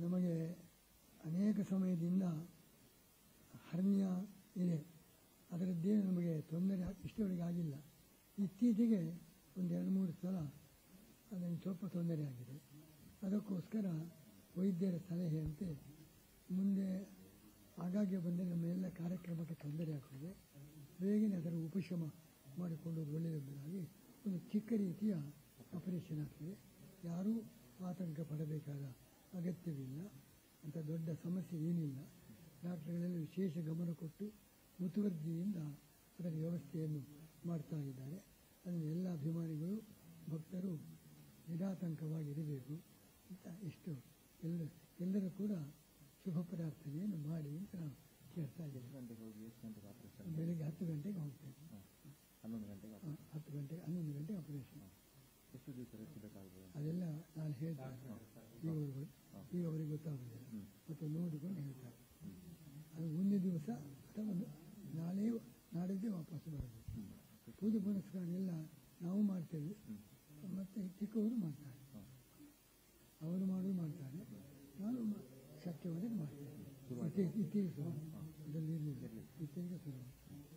ನಮಗೆ ಅನೇಕ ಸಮಯದಿಂದ ಹರ್ನಿಯ ಇದೆ. ಅದರದ್ದೇನು ನಮಗೆ ತೊಂದರೆ ಇಷ್ಟವರೆಗೆ ಆಗಿಲ್ಲ. ಇತ್ತೀಚೆಗೆ ಒಂದು ಎರಡು ಮೂರು ಸಲ ಅದನ್ನು ಸ್ವಲ್ಪ ತೊಂದರೆ ಆಗಿದೆ. ಅದಕ್ಕೋಸ್ಕರ ವೈದ್ಯರ ಸಲಹೆಯಂತೆ ಮುಂದೆ ಆಗಾಗ್ಗೆ ಬಂದರೆ ನಮ್ಮ ಎಲ್ಲ ಕಾರ್ಯಕ್ರಮಕ್ಕೆ ತೊಂದರೆ ಆಗ್ತದೆ. ಬೇಗನೆ ಅದರ ಉಪಶಮ ಮಾಡಿಕೊಂಡು ಒಳ್ಳೆಯದಾಗಿ ಒಂದು ಚಿಕ್ಕ ರೀತಿಯ ಆಪರೇಷನ್ ಆಗ್ತದೆ. ಯಾರೂ ಆತಂಕ ಪಡಬೇಕಾದ ಅಗತ್ಯವಿಲ್ಲ. ಅಂತ ದೊಡ್ಡ ಸಮಸ್ಯೆ ಏನಿಲ್ಲ. ಡಾಕ್ಟರ್ಗಳೆಲ್ಲ ವಿಶೇಷ ಗಮನ ಕೊಟ್ಟು ಮುತುವರ್ಜಿಯಿಂದ ಅದರ ವ್ಯವಸ್ಥೆಯನ್ನು ಮಾಡ್ತಾ ಇದ್ದಾರೆ. ಅದನ್ನು ಎಲ್ಲ ಅಭಿಮಾನಿಗಳು ಭಕ್ತರು ನಿರಾತಂಕವಾಗಿರಬೇಕು ಅಂತ ಇಷ್ಟು ಎಲ್ಲ ಎಲ್ಲರೂ ಕೂಡ ಶುಭ ಪ್ರಾರ್ಥನೆಯನ್ನು ಮಾಡಿ ಅಂತ ನಾವು ಕೇಳ್ತಾ ಇದ್ದೇವೆ. ಬೆಳಿಗ್ಗೆ ಗಂಟೆಗೆ ಹತ್ತು ಗಂಟೆಗೆ ಹೋಗ್ತೇವೆ ಹನ್ನೊಂದು ಗಂಟೆಗೆ ಹತ್ತು ಗಂಟೆ ಹನ್ನೊಂದು ಗಂಟೆ ಆಪರೇಷನ್ ಅದೆಲ್ಲ ನಾನು ಹೇಳ್ತಾರೆ ಈಗವರೆಗೂ ಈಗ ಅವರಿಗೆ ಗೊತ್ತಾಗುವುದಿಲ್ಲ ಮತ್ತು ನೋಡಿಕೊಂಡು ಹೇಳ್ತಾರೆ. ಅದು ಒಂದು ದಿವಸ ಅಥವಾ ನಾಳೆ ನಾಡಿದ್ದೇ ವಾಪಸ್ ಬರೋದು. ಪೂಜೆ ಪುನಸ್ಕಾರ ಎಲ್ಲ ನಾವು ಮಾಡ್ತೇವೆ. ಮತ್ತು ಚಿಕ್ಕವರು ಮಾಡ್ತಾರೆ. ಅವರು ಮಾಡೋದು ಮಾಡ್ತಾರೆ. ನಾನು ಶಕ್ಯವಾದರೆ ಮಾಡ್ತೇನೆ. ಇತ್ತೀಚೆಗೆ ಶುರು. ಅದರಲ್ಲಿ ಇರಲಿಲ್ಲ. ಇತ್ತೀಚೆಗೆ